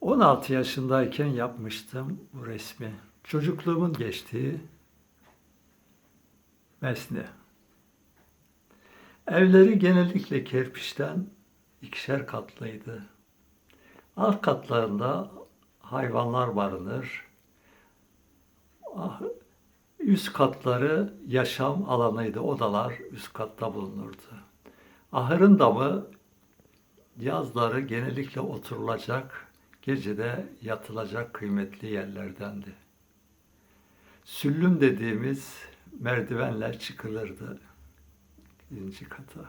16 yaşındayken yapmıştım bu resmi. Çocukluğumun geçtiği Mesne. Evleri genellikle kerpiçten ikişer katlıydı. Alt katlarında hayvanlar barınır. Ah, Üst katları yaşam alanıydı. Odalar üst katta bulunurdu. Ahırın damı yazları genellikle oturulacak, gecede yatılacak kıymetli yerlerdendi. Süllüm dediğimiz merdivenler çıkılırdı birinci kata.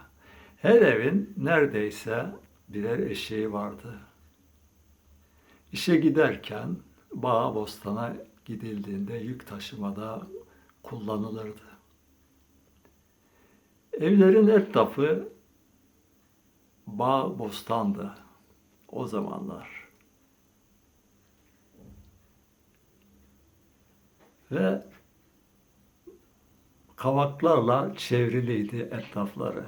Her evin neredeyse birer eşeği vardı. İşe giderken bağa bostana gidildiğinde yük taşımada kullanılırdı. Evlerin etrafı bağ bostandı o zamanlar. Ve kavaklarla çevriliydi etrafları.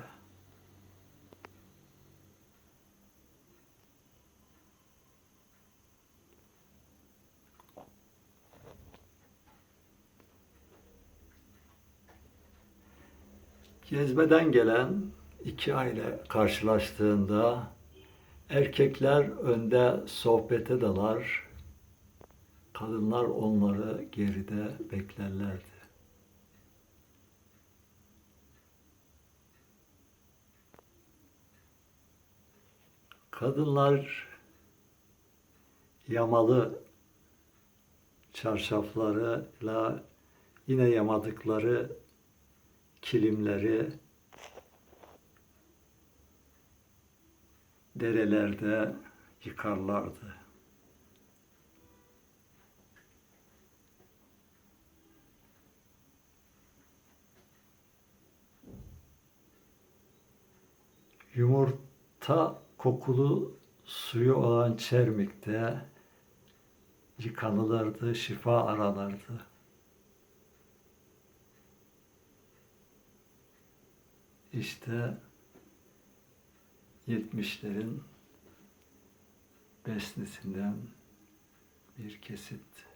Gezmeden gelen iki aile karşılaştığında erkekler önde sohbete dalar, kadınlar onları geride beklerlerdi. Kadınlar yamalı çarşaflarıyla yine yamadıkları kilimleri derelerde yıkarlardı. Yumurta kokulu suyu olan çermikte yıkanılırdı, şifa aranırdı. İşte 70'lerin besnesinden bir kesit.